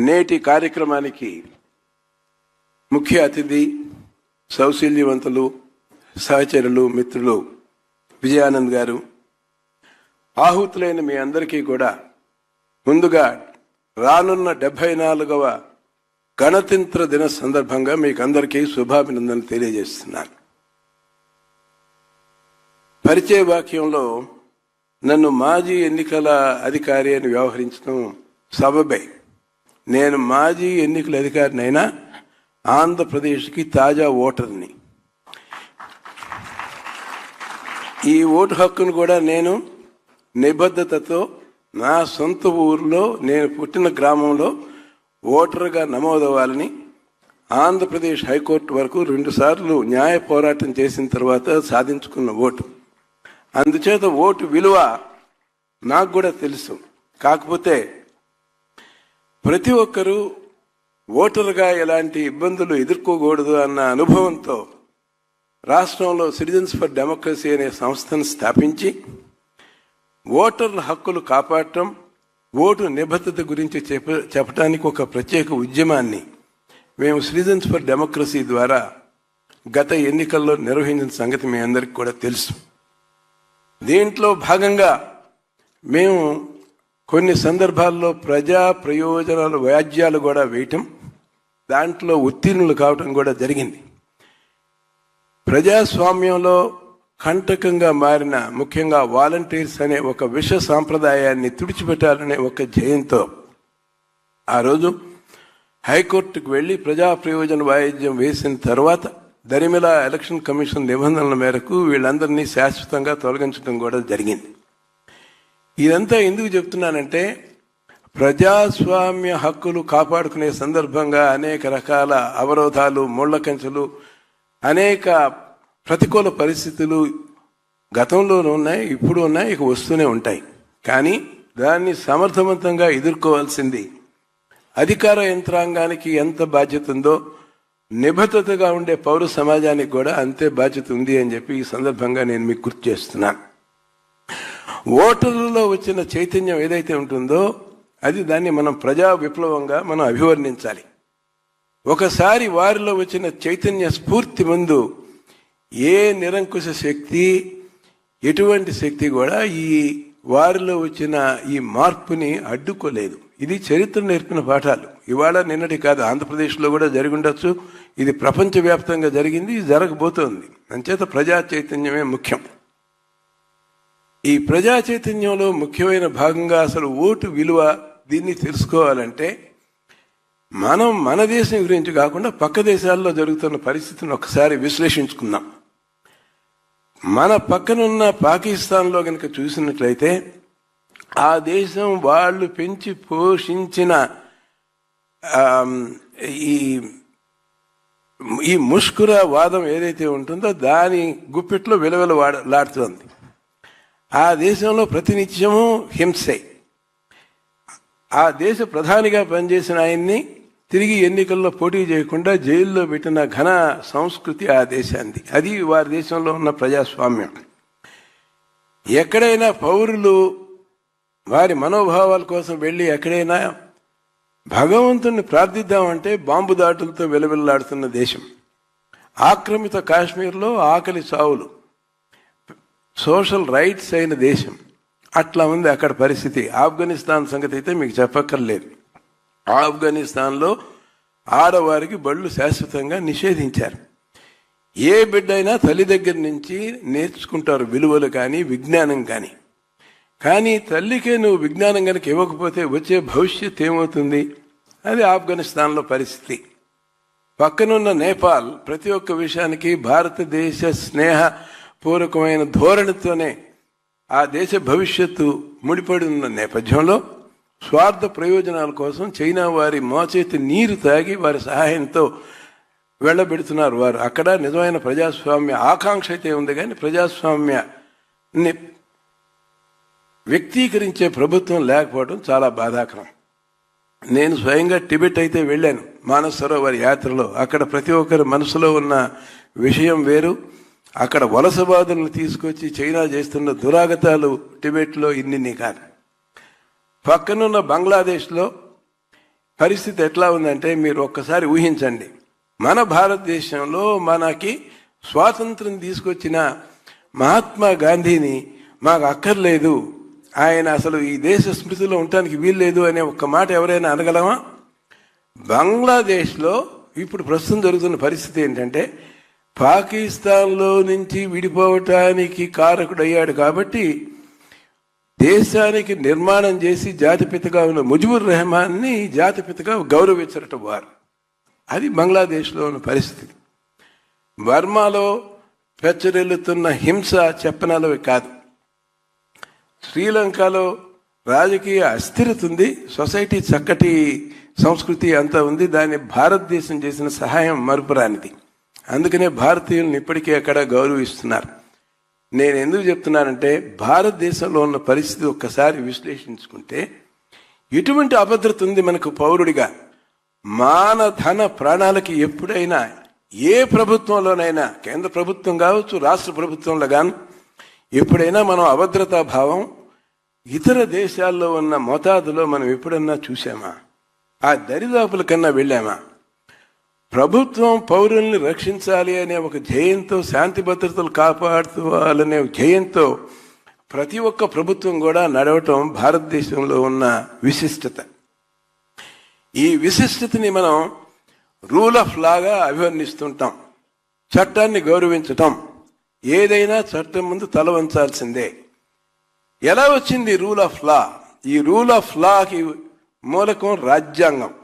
నేటి కార్యక్రమానికి ముఖ్య అతిథి సౌశల్యవంతులు సహచరులు మిత్రులు విజయానంద్ గారు. ఆహుతులైన మీ అందరికీ కూడా ముందుగా రానున్న డెబ్బై నాలుగవ గణతంత్ర దిన సందర్భంగా మీకు అందరికీ శుభాభినందనలు తెలియజేస్తున్నాను. పరిచయ వాక్యంలో నన్ను మాజీ ఎన్నికల అధికారి అని వ్యవహరించడం సబబే. నేను మాజీ ఎన్నికల అధికారినైనా ఆంధ్రప్రదేశ్కి తాజా ఓటర్ని. ఈ ఓటు హక్కును కూడా నేను నిబద్ధతతో నా సొంత ఊరిలో నేను పుట్టిన గ్రామంలో ఓటర్గా నమోదవ్వాలని ఆంధ్రప్రదేశ్ హైకోర్టు వరకు రెండుసార్లు న్యాయ పోరాటం చేసిన తర్వాత సాధించుకున్న ఓటు. అందుచేత ఓటు విలువ నాకు కూడా తెలుసు. కాకపోతే ప్రతి ఒక్కరూ ఓటరుగా ఎలాంటి ఇబ్బందులు ఎదుర్కోకూడదు అన్న అనుభవంతో రాష్ట్రంలో సిటిజన్స్ ఫర్ డెమోక్రసీ అనే సంస్థను స్థాపించి ఓటర్ల హక్కులు కాపాడటం ఓటు నిబద్ధత గురించి చెప్ప చెప్పడానికి ఒక ప్రత్యేక ఉద్యమాన్ని మేము సిటిజన్స్ ఫర్ డెమోక్రసీ ద్వారా గత ఎన్నికల్లో నిర్వహించిన సంగతి మీ అందరికీ కూడా తెలుసు. దీంట్లో భాగంగా మేము కొన్ని సందర్భాల్లో ప్రజా ప్రయోజనాలు వ్యాజ్యాలు కూడా వేయటం దాంట్లో ఉత్తీర్ణులు కావటం కూడా జరిగింది. ప్రజాస్వామ్యంలో కంటకంగా మారిన ముఖ్యంగా వాలంటీర్స్ అనే ఒక విష సాంప్రదాయాన్ని తుడిచిపెట్టాలనే ఒక జయంతో ఆ రోజు హైకోర్టుకు వెళ్ళి ప్రజా ప్రయోజన వాయిద్యం వేసిన తర్వాత దరిమిల ఎలక్షన్ కమిషన్ నిబంధనల మేరకు వీళ్ళందరినీ శాశ్వతంగా తొలగించడం కూడా జరిగింది. ఇదంతా ఎందుకు చెప్తున్నానంటే ప్రజాస్వామ్య హక్కులు కాపాడుకునే సందర్భంగా అనేక రకాల అవరోధాలు ముళ్ళకంచెలు అనేక ప్రతికూల పరిస్థితులు గతంలోనూ ఉన్నాయి ఇప్పుడు ఉన్నాయి ఇక వస్తూనే ఉంటాయి. కానీ దాన్ని సమర్థవంతంగా ఎదుర్కోవాల్సింది అధికార యంత్రాంగానికి ఎంత బాధ్యత ఉందో నిబద్ధతగా ఉండే పౌర సమాజానికి కూడా అంతే బాధ్యత ఉంది అని చెప్పి ఈ సందర్భంగా నేను మీకు గుర్తు చేస్తున్నాను. ఓటర్లలో వచ్చిన చైతన్యం ఏదైతే ఉంటుందో అది దాన్ని మనం ప్రజా విప్లవంగా మనం అభివర్ణించాలి. ఒకసారి వారిలో వచ్చిన చైతన్య స్ఫూర్తి ముందు ఏ నిరంకుశ శక్తి ఎటువంటి శక్తి కూడా ఈ వారిలో వచ్చిన ఈ మార్పుని అడ్డుకోలేదు. ఇది చరిత్ర నేర్పిన పాఠాలు. ఇవాళ నిన్నటి కాదు ఆంధ్రప్రదేశ్లో కూడా జరిగి ఉండొచ్చు. ఇది ప్రపంచవ్యాప్తంగా జరిగింది ఇది జరగబోతోంది. అంచేత ప్రజా చైతన్యమే ముఖ్యం. ఈ ప్రజా చైతన్యంలో ముఖ్యమైన భాగంగా అసలు ఓటు విలువ దీన్ని తెలుసుకోవాలంటే మనం మన దేశం గురించి కాకుండా పక్క దేశాల్లో జరుగుతున్న పరిస్థితిని ఒకసారి విశ్లేషించుకుందాం. మన పక్కనున్న పాకిస్తాన్లో కనుక చూసినట్లయితే ఆ దేశం వాళ్ళు పెంచి పోషించిన ఈ ఈ ముష్కుర వాదం ఏదైతే ఉంటుందో దాని గుప్పిట్లో విలువలు లాడుతుంది. ఆ దేశంలో ప్రతినిత్యము హింసే. ఆ దేశ ప్రధానిగా పనిచేసిన ఆయన్ని తిరిగి ఎన్నికల్లో పోటీ చేయకుండా జైల్లో పెట్టిన ఘన సంస్కృతి ఆ దేశాన్ని అది వారి దేశంలో ఉన్న ప్రజాస్వామ్యం. ఎక్కడైనా పౌరులు వారి మనోభావాల కోసం వెళ్ళి ఎక్కడైనా భగవంతుని ప్రార్థిద్దామంటే బాంబు దాటులతో వెలువెల్లాడుతున్న దేశం. ఆక్రమిత కాశ్మీర్లో ఆకలి సావులు. సోషల్ రైట్స్ అయిన దేశం. అట్లా ఉంది అక్కడ పరిస్థితి. ఆఫ్ఘనిస్తాన్ సంగతి అయితే మీకు చెప్పక్కర్లేదు. ఆఫ్ఘనిస్తాన్లో ఆడవారికి బళ్ళు శాశ్వతంగా నిషేధించారు. ఏ బిడ్డైనా తల్లి దగ్గర నుంచి నేర్చుకుంటారు విలువలు కానీ విజ్ఞానం కానీ. కానీ తల్లికే నువ్వు విజ్ఞానం కనుక ఇవ్వకపోతే వచ్చే భవిష్యత్ ఏమవుతుంది? అది ఆఫ్ఘనిస్తాన్లో పరిస్థితి. పక్కనున్న నేపాల్ ప్రతి ఒక్క విషయానికి భారతదేశ స్నేహ పూర్వకమైన ధోరణితోనే ఆ దేశ భవిష్యత్తు ముడిపడి ఉన్న నేపథ్యంలో స్వార్థ ప్రయోజనాల కోసం చైనా వారి మోచేతి నీరు తాగి వారి సహాయంతో వెళ్ళబెడుతున్నారు వారు. అక్కడ నిజమైన ప్రజాస్వామ్య ఆకాంక్ష అయితే ఉంది కానీ ప్రజాస్వామ్యాన్ని వ్యక్తీకరించే ప్రభుత్వం లేకపోవడం చాలా బాధాకరం. నేను స్వయంగా టిబెట్ అయితే వెళ్ళాను. మానసరోవర్ యాత్రలో. అక్కడ ప్రతి ఒక్కరి మనసులో ఉన్న విషయం వేరు. అక్కడ వలసవాదులను తీసుకొచ్చి చైనా చేస్తున్న దురాగతాలు టిబెట్లో ఇన్ని కాదు. పక్కనున్న బంగ్లాదేశ్లో పరిస్థితి ఎట్లా ఉందంటే మీరు ఒక్కసారి ఊహించండి. మన భారతదేశంలో మనకి స్వాతంత్రం తీసుకొచ్చిన మహాత్మా గాంధీని మాకు అక్కర్లేదు. ఆయన అసలు ఈ దేశ స్మృతిలో ఉండటానికి వీల్లేదు అనే ఒక్క మాట ఎవరైనా అనగలమా? బంగ్లాదేశ్లో ఇప్పుడు ప్రస్తుతం జరుగుతున్న పరిస్థితి ఏంటంటే పాకిస్తాన్లో నుంచి విడిపోవటానికి కారకుడయ్యాడు కాబట్టి దేశానికి నిర్మాణం చేసి జాతిపితగా ఉన్న ముజిబుర్ రెహమాన్ని జాతిపితగా గౌరవించరట వారు. అది బంగ్లాదేశ్లో ఉన్న పరిస్థితి. బర్మాలో పెచ్చరిల్లుతున్న హింస చెప్పనలవి కాదు. శ్రీలంకలో రాజకీయ అస్థిరత ఉంది సొసైటీ చక్కటి సంస్కృతి అంతా ఉంది దాన్ని భారతదేశం చేసిన సహాయం మరుపురానిది. అందుకనే భారతీయులను ఇప్పటికీ అక్కడ గౌరవిస్తున్నారు. నేను ఎందుకు చెప్తున్నానంటే భారతదేశంలో ఉన్న పరిస్థితి ఒక్కసారి విశ్లేషించుకుంటే ఎటువంటి అభద్రత ఉంది మనకు పౌరుడిగా? మాన ధన ప్రాణాలకి ఎప్పుడైనా ఏ ప్రభుత్వంలోనైనా కేంద్ర ప్రభుత్వం కావచ్చు రాష్ట్ర ప్రభుత్వంలో కానీ ఎప్పుడైనా మనం అభద్రతా భావం ఇతర దేశాల్లో ఉన్న మోతాదులో మనం ఎప్పుడన్నా చూసామా ఆ దరిదాపుల కన్నా వెళ్ళామా? ప్రభుత్వం పౌరుల్ని రక్షించాలి అనే ఒక ధ్యేయంతో శాంతి భద్రతలు కాపాడుకోవాలనే ధ్యేయంతో ప్రతి ఒక్క ప్రభుత్వం కూడా నడవటం భారతదేశంలో ఉన్న విశిష్టత. ఈ విశిష్టతని మనం రూల్ ఆఫ్ లాగా అభివర్ణిస్తుంటాం. చట్టాన్ని గౌరవించటం. ఏదైనా చట్టం ముందు తల వంచాల్సిందే. ఎలా వచ్చింది రూల్ ఆఫ్ లా? ఈ రూల్ ఆఫ్ లాకి మూలకం రాజ్యాంగం.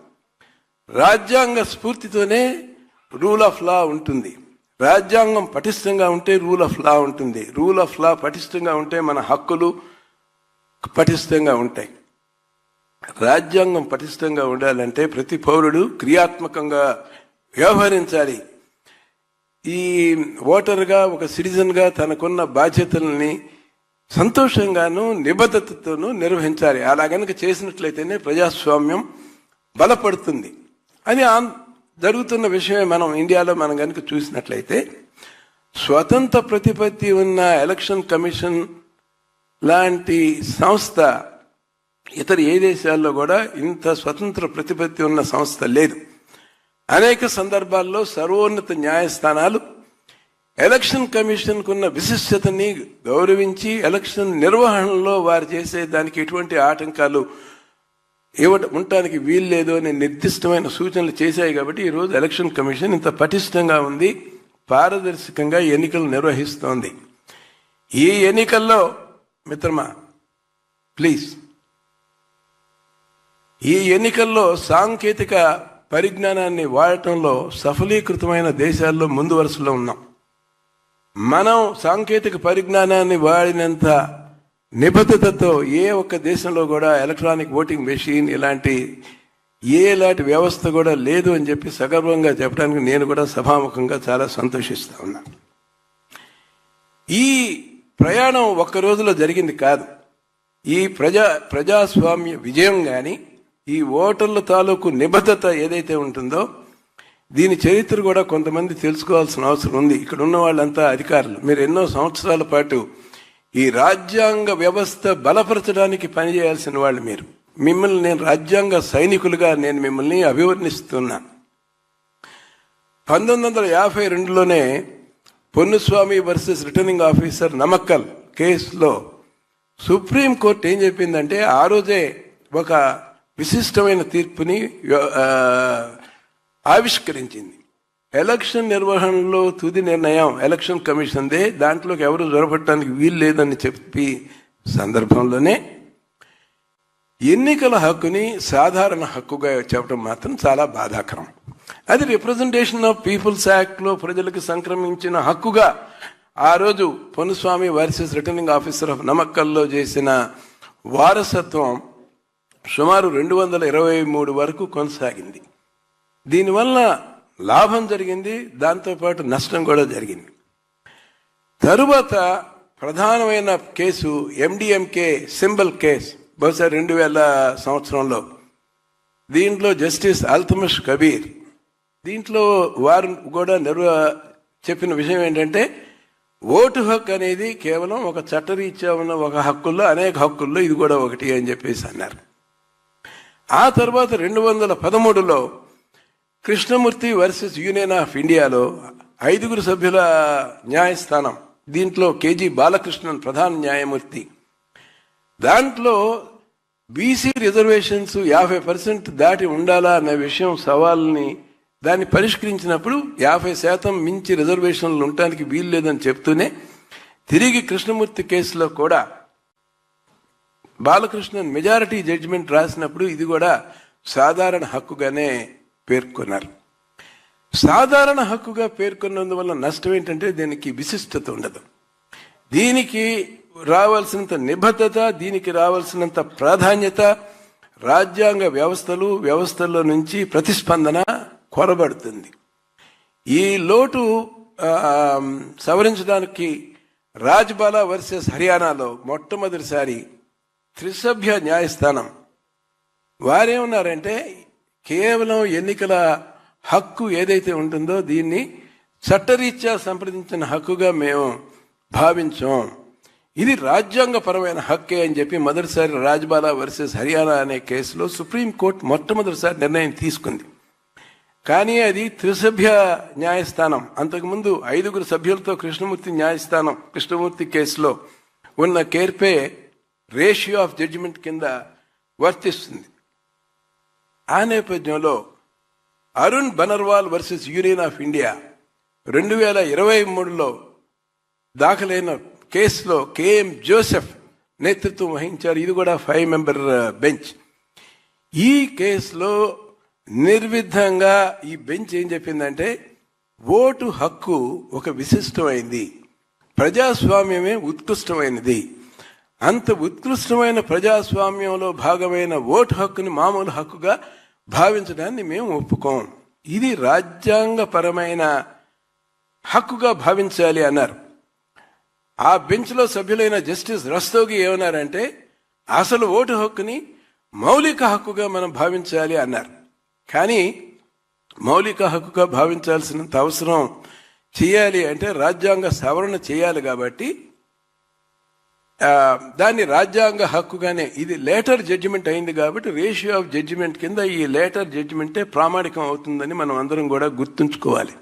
రాజ్యాంగ స్ఫూర్తితోనే రూల్ ఆఫ్ లా ఉంటుంది. రాజ్యాంగం పటిష్టంగా ఉంటే రూల్ ఆఫ్ లా ఉంటుంది. రూల్ ఆఫ్ లా పటిష్టంగా ఉంటే మన హక్కులు పటిష్టంగా ఉంటాయి. రాజ్యాంగం పటిష్టంగా ఉండాలంటే ప్రతి పౌరుడు క్రియాత్మకంగా వ్యవహరించాలి. ఈ ఓటర్గా ఒక సిటిజన్గా తనకున్న బాధ్యతల్ని సంతోషంగాను నిబద్ధతతోనూ నిర్వహించాలి. అలా కనుక చేసినట్లయితేనే ప్రజాస్వామ్యం బలపడుతుంది. అది జరుగుతున్న విషయమే మనం ఇండియాలో మనం కనుక చూసినట్లయితే స్వతంత్ర ప్రతిపత్తి ఉన్న ఎలక్షన్ కమిషన్ లాంటి సంస్థ ఇతర ఏ దేశాల్లో కూడా ఇంత స్వతంత్ర ప్రతిపత్తి ఉన్న సంస్థ లేదు. అనేక సందర్భాల్లో సర్వోన్నత న్యాయస్థానాలు ఎలక్షన్ కమిషన్కు ఉన్న విశిష్టతని గౌరవించి ఎలక్షన్ నిర్వహణలో వారు చేసే దానికి ఎటువంటి ఆటంకాలు ఇవ్వడం ఉండటానికి వీల్లేదు అనే నిర్దిష్టమైన సూచనలు చేశాయి కాబట్టి ఈరోజు ఎలక్షన్ కమిషన్ ఇంత పటిష్టంగా ఉంది పారదర్శకంగా ఎన్నికలు నిర్వహిస్తోంది. ఈ ఎన్నికల్లో మిత్రమా ప్లీజ్. ఈ ఎన్నికల్లో సాంకేతిక పరిజ్ఞానాన్ని వాడటంలో సఫలీకృతమైన దేశాల్లో ముందు వరుసలో ఉన్నాం. మనం సాంకేతిక పరిజ్ఞానాన్ని వాడినంత నిబద్ధతతో ఏ ఒక్క దేశంలో కూడా ఎలక్ట్రానిక్ ఓటింగ్ మెషిన్ ఇలాంటి ఏ ఇలాంటి వ్యవస్థ కూడా లేదు అని చెప్పి సగర్వంగా చెప్పడానికి నేను కూడా సభాముఖంగా చాలా సంతోషిస్తా ఉన్నా. ఈ ప్రయాణం ఒక్క రోజులో జరిగింది కాదు. ఈ ప్రజా ప్రజాస్వామ్య విజయం కానీ ఈ ఓటర్ల తాలూకు నిబద్ధత ఏదైతే ఉంటుందో దీని చరిత్ర కూడా కొంతమంది తెలుసుకోవాల్సిన అవసరం ఉంది. ఇక్కడ ఉన్న వాళ్ళంతా అధికారులు. మీరు ఎన్నో సంవత్సరాల పాటు ఈ రాజ్యాంగ వ్యవస్థ బలపరచడానికి పనిచేయాల్సిన వాళ్ళు మీరు. మిమ్మల్ని నేను రాజ్యాంగ సైనికులుగా నేను మిమ్మల్ని అభివర్ణిస్తున్నాను. పంతొమ్మిది వందల యాభై రెండులోనే Ponnuswamy versus returning officer Namakkal కేసులో సుప్రీంకోర్టు ఏం చెప్పిందంటే ఆ రోజే ఒక విశిష్టమైన తీర్పుని ఆవిష్కరించింది. ఎలక్షన్ నిర్వహణలో తుది నిర్ణయం ఎలక్షన్ కమిషన్దే దాంట్లోకి ఎవరు జొరపట్టడానికి వీలు లేదని చెప్పి సందర్భంలోనే ఎన్నికల హక్కుని సాధారణ హక్కుగా చెప్పడం మాత్రం చాలా బాధాకరం. అది రిప్రజెంటేషన్ ఆఫ్ పీపుల్స్ యాక్ట్లో ప్రజలకు సంక్రమించిన హక్కుగా ఆ రోజు Ponnuswamy versus returning officer of నమక్కల్లో చేసిన వారసత్వం సుమారు రెండు వందల ఇరవై మూడు వరకు కొనసాగింది. దీనివల్ల లాభం జరిగింది దాంతోపాటు నష్టం కూడా జరిగింది. తరువాత ప్రధానమైన కేసు ఎండిఎంకే సింబల్ కేసు బహుశా రెండు వేల సంవత్సరంలో. దీంట్లో జస్టిస్ అల్తమష్ కబీర్. దీంట్లో వారు కూడా నిర్వ చెప్పిన విషయం ఏంటంటే ఓటు హక్కు అనేది కేవలం ఒక చట్టరీత్యా ఉన్న ఒక హక్కుల్లో అనేక హక్కుల్లో ఇది కూడా ఒకటి అని చెప్పేసి అన్నారు. ఆ తర్వాత రెండు వందల పదమూడులో కృష్ణమూర్తి వర్సెస్ యూనియన్ ఆఫ్ ఇండియాలో ఐదుగురు సభ్యుల న్యాయస్థానం. దీంట్లో కేజీ బాలకృష్ణన్ ప్రధాన న్యాయమూర్తి. దాంట్లో బీసీ రిజర్వేషన్స్ యాభై పర్సెంట్ దాటి ఉండాలా అనే విషయం సవాల్ని దాన్ని పరిష్కరించినప్పుడు యాభై శాతం మించి రిజర్వేషన్లు ఉండటానికి వీలు లేదని చెప్తూనే తిరిగి కృష్ణమూర్తి కేసులో కూడా బాలకృష్ణన్ మెజారిటీ జడ్జిమెంట్ రాసినప్పుడు ఇది కూడా సాధారణ హక్కుగానే పేర్కొన్నారు. సాధారణ హక్కుగా పేర్కొన్నందువల్ల నష్టం ఏంటంటే దీనికి విశిష్టత ఉండదు. దీనికి రావాల్సినంత నిబద్ధత దీనికి రావాల్సినంత ప్రాధాన్యత రాజ్యాంగ వ్యవస్థలు వ్యవస్థల్లో నుంచి ప్రతిస్పందన కొరబడుతుంది. ఈ లోటు సవరించడానికి రాజ్బాలా వర్సెస్ హర్యానాలో మొట్టమొదటిసారి త్రిసభ్య న్యాయస్థానం వారేమన్నారంటే కేవలం ఎన్నికల హక్కు ఏదైతే ఉంటుందో దీన్ని చట్టరీత్యా సంప్రదించిన హక్కుగా మేము భావించాం. ఇది రాజ్యాంగపరమైన హక్కే అని చెప్పి మొదటిసారి రాజ్బాలా వర్సెస్ హర్యానా అనే కేసులో సుప్రీంకోర్టు మొట్టమొదటిసారి నిర్ణయం తీసుకుంది. కానీ అది త్రిసభ్య న్యాయస్థానం. అంతకుముందు ఐదుగురు సభ్యులతో కృష్ణమూర్తి న్యాయస్థానం కృష్ణమూర్తి కేసులో ఉన్న కేర్పే రేషియో ఆఫ్ జడ్జిమెంట్ కింద వర్తిస్తుంది. ఆ నేపథ్యంలో Arun Banarwal versus union of India రెండు వేల ఇరవై మూడులో దాఖలైన కేసులో కేఎం జోసెఫ్ నేతృత్వం వహించారు. ఇది కూడా ఫైవ్ మెంబర్ బెంచ్. ఈ కేసులో నిర్విధంగా ఈ బెంచ్ ఏం చెప్పిందంటే ఓటు హక్కు ఒక విశిష్టమైంది. ప్రజాస్వామ్యమే ఉత్కృష్టమైనది. అంత ఉత్కృష్టమైన ప్రజాస్వామ్యంలో భాగమైన ఓటు హక్కుని మామూలు హక్కుగా భావించడాన్ని మేము ఒప్పుకోం. ఇది రాజ్యాంగపరమైన హక్కుగా భావించాలి అన్నారు. ఆ బెంచ్లో సభ్యులైన జస్టిస్ రస్తోగి ఏమన్నారంటే అసలు ఓటు హక్కుని మౌలిక హక్కుగా మనం భావించాలి అన్నారు. కానీ మౌలిక హక్కుగా భావించాల్సినంత అవసరం చేయాలి అంటే రాజ్యాంగ సవరణ చేయాలి కాబట్టి దాన్ని రాజ్యాంగ హక్కుగానే ఇది లేటర్ జడ్జిమెంట్ అయింది కాబట్టి రేషియో ఆఫ్ జడ్జిమెంట్ కింద ఈ లేటర్ జడ్జిమెంటే ప్రామాణికం అవుతుందని మనం అందరం కూడా గుర్తుంచుకోవాలి.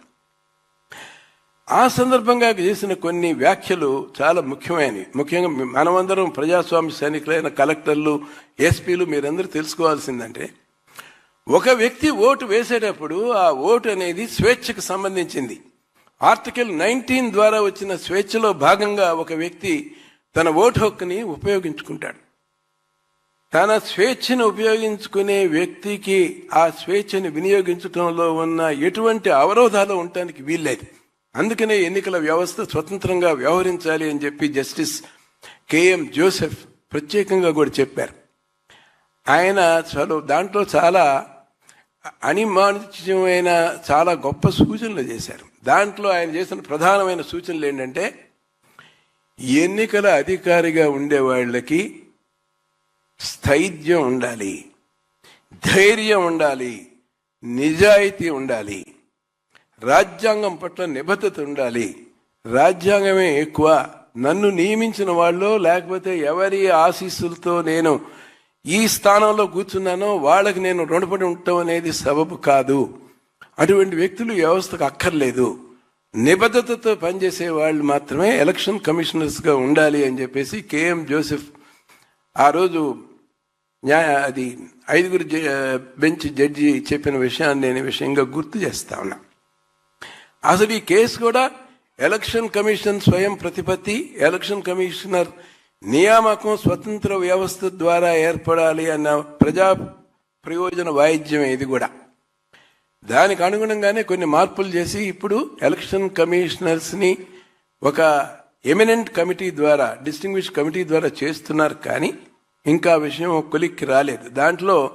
ఆ సందర్భంగా చేసిన కొన్ని వ్యాఖ్యలు చాలా ముఖ్యమైనవి. ముఖ్యంగా మనమందరం ప్రజాస్వామ్య సైనికులైన కలెక్టర్లు ఎస్పీలు మీరందరూ తెలుసుకోవాల్సిందంటే ఒక వ్యక్తి ఓటు వేసేటప్పుడు ఆ ఓటు అనేది స్వేచ్ఛకు సంబంధించింది. ఆర్టికల్ నైన్టీన్ ద్వారా వచ్చిన స్వేచ్ఛలో భాగంగా ఒక వ్యక్తి తన ఓటు హక్కుని ఉపయోగించుకుంటాడు. తన స్వేచ్ఛను ఉపయోగించుకునే వ్యక్తికి ఆ స్వేచ్ఛను వినియోగించడంలో ఉన్న ఎటువంటి అవరోధాలు ఉండటానికి వీల్లేదు. అందుకనే ఎన్నికల వ్యవస్థ స్వతంత్రంగా వ్యవహరించాలి అని చెప్పి జస్టిస్ కేఎం జోసెఫ్ ప్రత్యేకంగా కూడా చెప్పారు. ఆయన చాలా దాంట్లో చాలా అనిమానిత్యమైన చాలా గొప్ప సూచనలు చేశారు. దాంట్లో ఆయన చేసిన ప్రధానమైన సూచనలు ఏంటంటే ఎన్నికల అధికారిగా ఉండే వాళ్ళకి స్థైర్యం ఉండాలి ధైర్యం ఉండాలి నిజాయితీ ఉండాలి రాజ్యాంగం పట్ల నిబద్ధత ఉండాలి. రాజ్యాంగమే ఎక్కువ. నన్ను నియమించిన వాళ్ళు లేకపోతే ఎవరి ఆశీస్సులతో నేను ఈ స్థానంలో కూర్చున్నానో వాళ్ళకి నేను రుణపడి ఉండటం అనేది సబబు కాదు. అటువంటి వ్యక్తులు వ్యవస్థకు అక్కర్లేదు. నిబద్ధతతో పనిచేసే వాళ్ళు మాత్రమే ఎలక్షన్ కమిషనర్స్గా ఉండాలి అని చెప్పేసి కేఎం జోసెఫ్ ఆ రోజు న్యాయ అది ఐదుగురు జ- బెంచ్ జడ్జి చెప్పిన విషయాన్ని నేను విషయంగా గుర్తు చేస్తా ఉన్నా. అసలు ఈ కేసు కూడా ఎలక్షన్ కమిషన్ స్వయం ప్రతిపత్తి ఎలక్షన్ కమిషనర్ నియామకం స్వతంత్ర వ్యవస్థ ద్వారా ఏర్పడాలి అన్న ప్రజా ప్రయోజన వాయిద్యం ఇది కూడా. దానికి అనుగుణంగానే కొన్ని మార్పులు చేసి ఇప్పుడు ఎలక్షన్ కమిషనర్స్ని ఒక ఎమినెంట్ కమిటీ ద్వారా డిస్టింగ్విష్ కమిటీ ద్వారా చేస్తున్నారు కానీ ఇంకా విషయం కొలిక్కి రాలేదు. దాంట్లో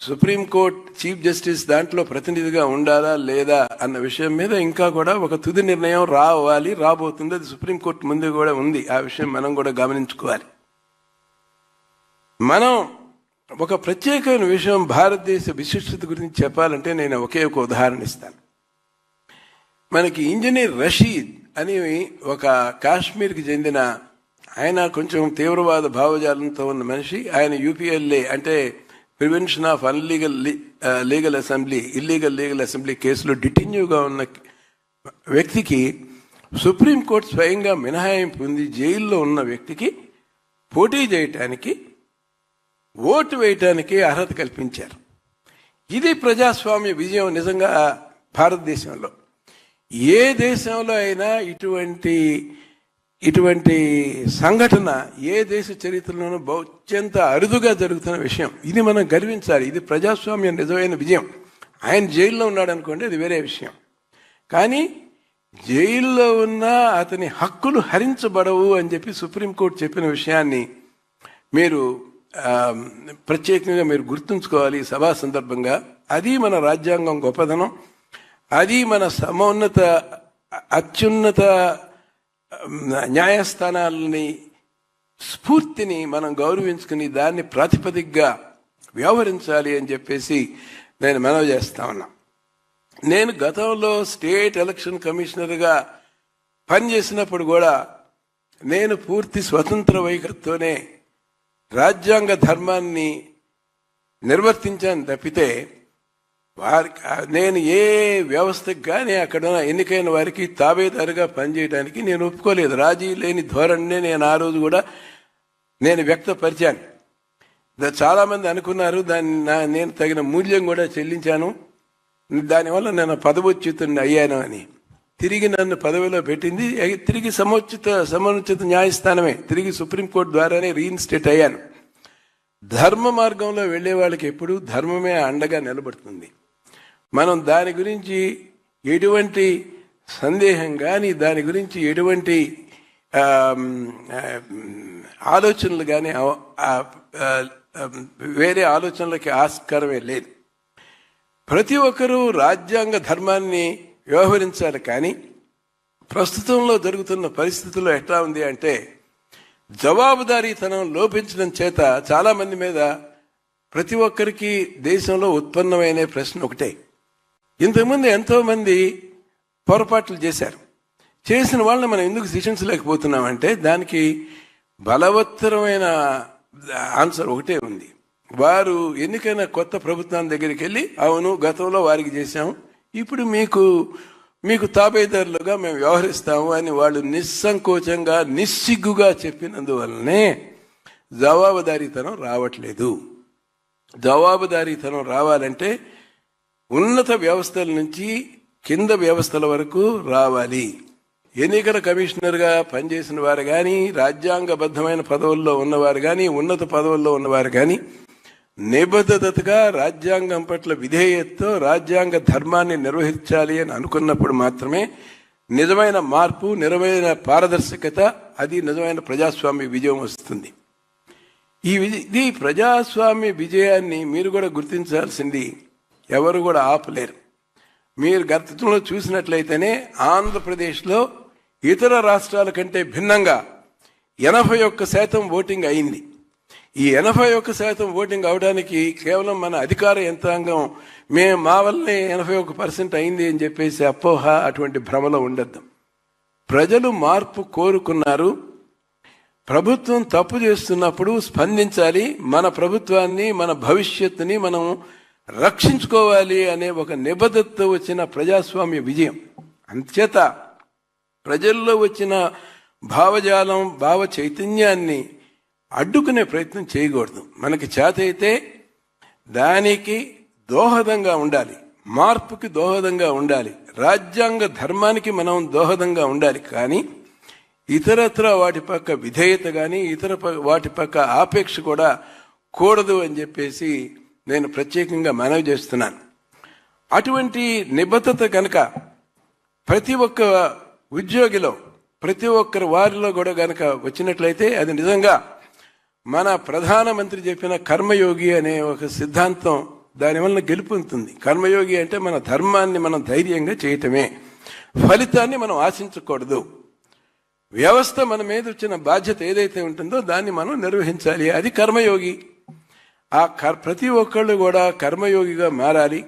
సుప్రీంకోర్టు చీఫ్ జస్టిస్ దాంట్లో ప్రతినిధిగా ఉండాలా లేదా అన్న విషయం మీద ఇంకా కూడా ఒక తుది నిర్ణయం రావాలి రాబోతుంది. అది సుప్రీంకోర్టు ముందు కూడా ఉంది. ఆ విషయం మనం కూడా గమనించుకోవాలి. మనం ఒక ప్రత్యేకమైన విషయం భారతదేశ విశిష్టత గురించి చెప్పాలంటే నేను ఒకే ఒక ఉదాహరణ ఇస్తాను. మనకి ఇంజనీర్ రషీద్ అని ఒక కాశ్మీర్కి చెందిన ఆయన కొంచెం తీవ్రవాద భావజాలంతో ఉన్న మనిషి. ఆయన యూపీఎల్ఏ అంటే prevention of unlegal legal assembly illegal legal assembly కేసులో డిటిన్యూగా ఉన్న వ్యక్తికి సుప్రీంకోర్టు స్వయంగా మినహాయింపు ఉంది జైల్లో ఉన్న వ్యక్తికి పోటీ చేయటానికి ఓటు వేయటానికి అర్హత కల్పించారు. ఇది ప్రజాస్వామ్య విజయం నిజంగా భారతదేశంలో. ఏ దేశంలో అయినా ఇటువంటి ఇటువంటి సంఘటన ఏ దేశ చరిత్రలోనూ అత్యంత అరుదుగా జరుగుతున్న విషయం. ఇది మనం గర్వించాలి. ఇది ప్రజాస్వామ్యం నిజమైన విజయం. ఆయన జైల్లో ఉన్నాడు అనుకోండి అది వేరే విషయం. కానీ జైల్లో ఉన్న అతని హక్కులు హరించబడవు అని చెప్పి సుప్రీంకోర్టు చెప్పిన విషయాన్ని మీరు ప్రత్యేకంగా మీరు గుర్తుంచుకోవాలి సభా సందర్భంగా. అది మన రాజ్యాంగం గొప్పదనం. అది మన సమోన్నత అత్యున్నత న్యాయస్థానాలని స్ఫూర్తిని మనం గౌరవించుకుని దాన్ని ప్రాతిపదికగా వ్యవహరించాలి అని చెప్పేసి నేను మనవి చేస్తా ఉన్నా. నేను గతంలో స్టేట్ ఎలక్షన్ కమిషనర్గా పనిచేసినప్పుడు కూడా నేను పూర్తి స్వతంత్ర వైఖరితోనే రాజ్యాంగ ధర్మాన్ని నిర్వర్తించాను తప్పితే వారికి నేను ఏ వ్యవస్థకు కానీ అక్కడ ఎన్నికైన వారికి తాబేదారుగా పనిచేయడానికి నేను ఒప్పుకోలేదు. రాజీ లేని ధోరణినే నేను ఆ రోజు కూడా నేను వ్యక్తపరిచాను. చాలామంది అనుకున్నారు దాన్ని నా- నేను తగిన మూల్యం కూడా చెల్లించాను. దానివల్ల నేను పదవోచ్యుతుని అయ్యాను అని. తిరిగి నన్ను పదవిలో పెట్టింది. తిరిగి సముచిత సముచిత న్యాయస్థానమే. తిరిగి సుప్రీంకోర్టు ద్వారానే రీఇన్స్టేట్ అయ్యాను. ధర్మ మార్గంలో వెళ్ళే వాళ్ళకి ఎప్పుడూ ధర్మమే అండగా నిలబడుతుంది. మనం దాని గురించి ఎటువంటి సందేహం కానీ దాని గురించి ఎటువంటి ఆలోచనలు కానీ వేరే ఆలోచనలకి ఆస్కారమే లేదు. ప్రతి ఒక్కరూ రాజ్యాంగ ధర్మాన్ని వ్యవహరించాలి కానీ ప్రస్తుతంలో జరుగుతున్న పరిస్థితుల్లో ఎట్లా ఉంది అంటే జవాబుదారీతనం లోపించడం చేత చాలామంది మీద ప్రతి ఒక్కరికి దేశంలో ఉత్పన్నమైన ప్రశ్న ఒకటే. ఇంతకుముందు ఎంతోమంది పొరపాట్లు చేశారు. చేసిన వాళ్ళని మనం ఎందుకు శిక్షించలేకపోతున్నామంటే దానికి బలవత్తరమైన ఆన్సర్ ఒకటే ఉంది. వారు ఎన్నికైన కొత్త ప్రభుత్వం దగ్గరికి వెళ్ళి అవును గతంలో వారికి చేశాం ఇప్పుడు మీకు మీకు తాబేదారులుగా మేము వ్యవహరిస్తాము అని వాళ్ళు నిస్సంకోచంగా నిస్సిగ్గుగా చెప్పినందువలనే జవాబుదారీతనం రావట్లేదు. జవాబుదారీతనం రావాలంటే ఉన్నత వ్యవస్థల నుంచి కింద వ్యవస్థల వరకు రావాలి. ఎన్నికల కమిషనర్గా పనిచేసిన వారు కానీ రాజ్యాంగబద్ధమైన పదవుల్లో ఉన్నవారు కానీ ఉన్నత పదవుల్లో ఉన్నవారు కానీ నిబద్ధతగా రాజ్యాంగం పట్ల విధేయతతో రాజ్యాంగ ధర్మాన్ని నిర్వహించాలి అని అనుకున్నప్పుడు మాత్రమే నిజమైన మార్పు నిజమైన పారదర్శకత అది నిజమైన ప్రజాస్వామ్య విజయం వస్తుంది. ఈ ఇది ప్రజాస్వామ్య విజయాన్ని మీరు కూడా గుర్తించాల్సింది ఎవరు కూడా ఆపలేరు. మీరు గతంలో చూసినట్లయితేనే ఆంధ్రప్రదేశ్లో ఇతర రాష్ట్రాల కంటే భిన్నంగా ఎనభై ఒక్క శాతం ఓటింగ్ అయింది. ఈ ఎనభై ఒక్క శాతం ఓటింగ్ అవడానికి కేవలం మన అధికార యంత్రాంగం మేము మా వల్లనే ఎనభై ఒక్క పర్సెంట్ అయింది అని చెప్పేసి అపోహ అటువంటి భ్రమలో ఉండద్దు. ప్రజలు మార్పు కోరుకున్నారు. ప్రభుత్వం తప్పు చేస్తున్నప్పుడు స్పందించాలి. మన ప్రభుత్వాన్ని మన భవిష్యత్తుని మనం రక్షించుకోవాలి అనే ఒక నిబద్ధతతో వచ్చిన ప్రజాస్వామ్య విజయం. అంతేత ప్రజల్లో వచ్చిన భావజాలం భావ చైతన్యాన్ని అడ్డుకునే ప్రయత్నం చేయకూడదు. మనకి చేత అయితే దానికి దోహదంగా ఉండాలి. మార్పుకి దోహదంగా ఉండాలి. రాజ్యాంగ ధర్మానికి మనం దోహదంగా ఉండాలి. కానీ ఇతరత్ర వాటి పక్క విధేయత కానీ ఇతర ప- వాటి పక్క ఆపేక్ష కూడా కూడదు అని చెప్పేసి నేను ప్రత్యేకంగా మనవి చేస్తున్నాను. అటువంటి నిబద్ధత కనుక ప్రతి ఒక్క ఉద్యోగిలో ప్రతి ఒక్కరి వారిలో కూడా కనుక వచ్చినట్లయితే అది నిజంగా మన ప్రధానమంత్రి చెప్పిన కర్మయోగి అనే ఒక సిద్ధాంతం దానివల్ల గెలుపొందుతుంది కర్మయోగి అంటే మన ధర్మాన్ని మనం ధైర్యంగా చేయటమే. ఫలితాన్ని మనం ఆశించకూడదు. వ్యవస్థ మన మీద వచ్చిన బాధ్యత ఏదైతే ఉంటుందో దాన్ని మనం నిర్వహించాలి. అది కర్మయోగి. ఆ కర్ ప్రతి ఒక్కళ్ళు కూడా కర్మయోగిగా మారాలి.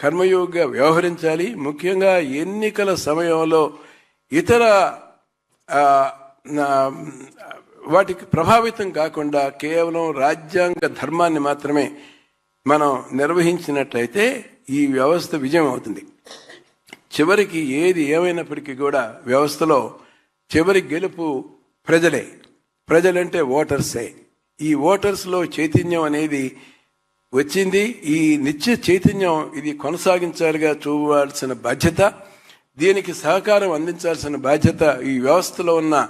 కర్మయోగిగా వ్యవహరించాలి. ముఖ్యంగా ఎన్నికల సమయంలో ఇతర వాటికి ప్రభావితం కాకుండా కేవలం రాజ్యాంగ ధర్మాన్ని మాత్రమే మనం నిర్వహించినట్లయితే ఈ వ్యవస్థ విజయం అవుతుంది. చివరికి ఏది ఏమైనప్పటికీ కూడా వ్యవస్థలో చివరి గెలుపు ప్రజలే. ప్రజలంటే ఓటర్సే. ఈ ఓటర్స్లో చైతన్యం అనేది వచ్చింది. ఈ నిత్య చైతన్యం ఇది కొనసాగించాలిగా చూడాల్సిన బాధ్యత దీనికి సహకారం అందించాల్సిన బాధ్యత ఈ వ్యవస్థలో ఉన్న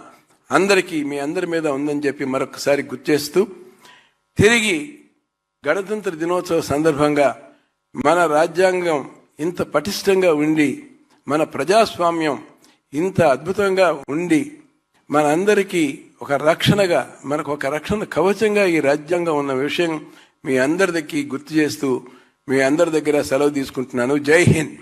అందరికీ మీ అందరి మీద ఉందని చెప్పి మరొకసారి గుర్తేస్తూ తిరిగి గణతంత్ర దినోత్సవ సందర్భంగా మన రాజ్యాంగం ఇంత పటిష్టంగా ఉండి మన ప్రజాస్వామ్యం ఇంత అద్భుతంగా ఉండి మనందరికీ ఒక రక్షణగా మనకు ఒక రక్షణ కవచంగా ఈ రాజ్యాంగం ఉన్న విషయం మీ అందరి దగ్గర గుర్తు చేస్తూ మీ అందరి దగ్గర సెలవు తీసుకుంటున్నాను. జై హింద్.